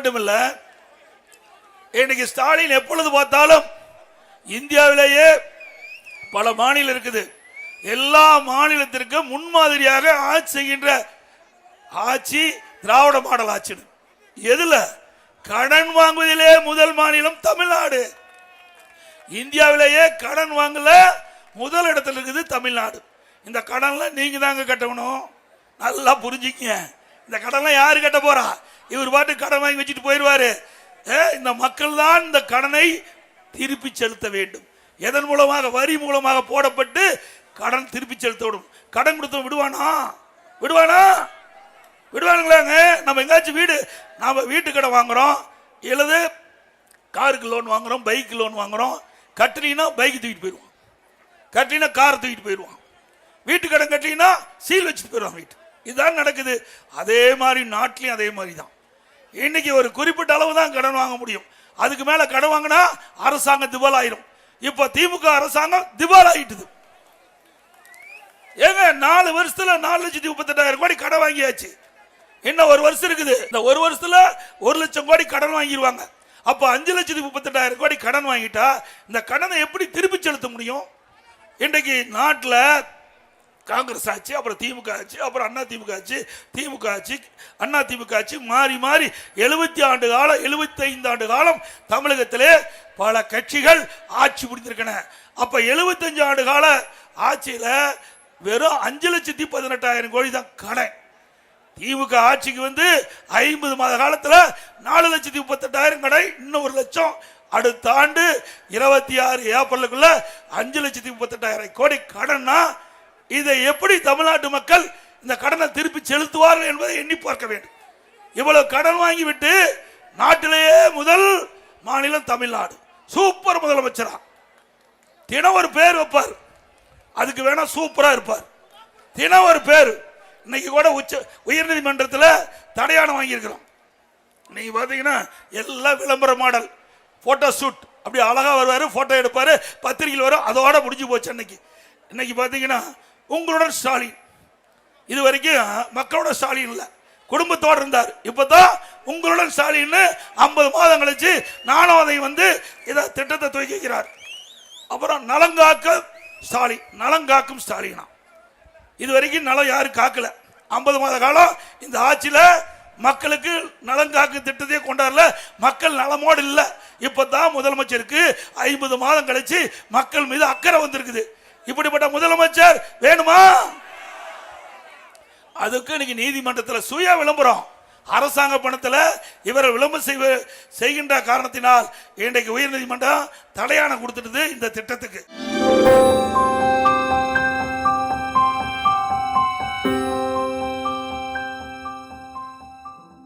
மட்டும் இல்ல இன்னைக்கு ஸ்டாலின் எப்பொழுது பார்த்தாலும் இந்தியாவிலேயே பல மாநிலம் இருக்குது. எல்லா மாநிலத்திற்கும் முன்மாதிரியாக ஆட்சி செய்கின்ற ஆட்சி திராவிட மாடல் ஆட்சி எதுல? கடன் வாங்குவதிலே முதல் மாநிலம் தமிழ்நாடு. இந்தியாவிலேயே கடன் வாங்கல முதல் இடத்துல இருக்குது தமிழ்நாடு. இந்த கடன்ல நீங்க தாங்க கட்டணும். நல்லா புரிஞ்சுக்கங்க. இந்த கடன்லாம் யாரு கட்ட போறா? இவர் பாட்டு கடன் வாங்கி வச்சுட்டு போயிடுவாரு. ஏ, இந்த மக்கள் தான் இந்த கடனை திருப்பி செலுத்த வேண்டும். எதன் மூலமாக? வரி மூலமாக போடப்பட்டு கடன் திருப்பி செலுத்த விடும் கடன் கொடுத்த விடுவானா? விடுவானா? விடுவானுங்களாங்க. நம்ம எங்காச்சும் வீடு நாம் வீட்டு கடை வாங்குறோம். இல்லது காருக்கு லோன் வாங்குறோம் பைக்கு லோன் வாங்குறோம். கட்டினா பைக் தூக்கிட்டு போயிடுவோம். கட்டினா கார் தூக்கிட்டு போயிடுவான் வீட்டு கடன் கட்டினா சீல் வச்சுட்டு போயிடுவான் வீட்டு. இதுதான் நடக்குது. அதே மாதிரி நாட்டிலையும் அதே மாதிரி தான். இன்னைக்கு ஒரு குறிப்பிட்ட அளவு தான் கடன் வாங்க முடியும். அதுக்கு மேல கடன் வாங்கினா அரசாங்கம் திவால் ஆயிரும் இப்ப திமுக அரசாங்கம் திவால் ஆயிட்டுது ஏங்க நாலு வருஷத்துல நாலு லட்சத்தி முப்பத்தெட்டாயிரம் கோடி கடன் வாங்கியாச்சு. இன்னும் ஒரு வருஷம் இருக்குது. இந்த ஒரு வருஷத்துல ஒரு லட்சம் கோடி கடன் வாங்கிடுவாங்க அப்ப அஞ்சு லட்சத்தி முப்பத்தெட்டாயிரம் கோடி கடன் வாங்கிட்டா இந்த கடனை எப்படி திருப்பி செலுத்த முடியும்? இன்றைக்கு நாட்டில் காங்கிரஸ் ஆச்சு அப்புறம் திமுக ஆச்சு அப்புறம் அண்ணா திமுக ஆச்சு திமுக ஆச்சு அண்ணா திமுக ஆச்சு மாறி மாறி எழுபத்தி ஆண்டு காலம் எழுபத்தைந்து ஆண்டு காலம் தமிழகத்திலே பல கட்சிகள் ஆட்சி புரிந்திருக்கின அப்போ எழுபத்தஞ்சு ஆண்டு கால ஆட்சியில் வெறும் அஞ்சு லட்சத்தி பதினெட்டாயிரம் கோடி தான் கடன் திமுக ஆட்சிக்கு வந்து ஐம்பது மாத காலத்தில் நாலு லட்சத்தி முப்பத்தெட்டாயிரம் கடை இன்னும் ஒரு லட்சம். அடுத்த ஆண்டு இருபத்தி ஆறு ஏப்ரலுக்குள்ள அஞ்சு லட்சத்தி முப்பத்தெட்டாயிரம் கோடி கடன்னா இதை எப்படி தமிழ்நாட்டு மக்கள் இந்த கடனை திருப்பி செலுத்துவார்கள் என்பதை எண்ணி பார்க்க வேண்டும். இவ்வளவு கடன் வாங்கிவிட்டு நாட்டிலேயே முதல் மாநிலம் தமிழ்நாடு. சூப்பர் முதலமைச்சரா. தினம் ஒரு பேர் வைப்பார். அதுக்கு வேணா சூப்பரா இருப்பார். தினம் ஒரு பேர். இன்னைக்கு கூட உச்ச உயர்நீதிமன்றத்தில் தடையானம் வாங்கியிருக்கிறோம். நீங்க பாத்தீங்கன்னா எல்லாம் விளம்பர மாடல். போட்டோ ஷூட் அப்படி அழகா வருவாரு போட்டோ எடுப்பாரு பத்திரிகையில் வரும் அதோட முடிஞ்சு போச்சு அன்னைக்கு. இன்னைக்கு பாத்தீங்கன்னா உங்களுடன் ஸ்டாலின் இது வரைக்கும் மக்களோட ஸ்டாலின் இல்லை. குடும்பத்தோடு இருந்தார். இப்போதான் உங்களுடன் ஸ்டாலின்னு ஐம்பது மாதம் கழிச்சு நானும் அதை வந்து இதை திட்டத்தை துவக்கி வைக்கிறார். அப்புறம் நலங்காக்க ஸ்டாலின் நலங்காக்கும் ஸ்டாலினா இது வரைக்கும் நலம் யாரும் காக்கல. ஐம்பது மாத காலம் இந்த ஆட்சியில் மக்களுக்கு நலங்காக்கும் திட்டத்தையே கொண்டாடல. மக்கள் நலமோடு இல்லை. இப்போ தான் முதலமைச்சருக்கு ஐம்பது மாதம் கழிச்சு மக்கள் மீது அக்கறை வந்திருக்குது. இப்படிப்பட்ட முதலமைச்சர் வேணுமா? அதுக்கு இன்னைக்கு நீதிமன்றத்தில் சுய விளம்பரம். அரசாங்க பணத்தில் இவரை விளம்பரம் செய்வ செய்கின்ற காரணத்தினால் இன்றைக்கு உயர்நீதிமன்றம் தடையாணம் கொடுத்துட்டுது இந்த திட்டத்துக்கு.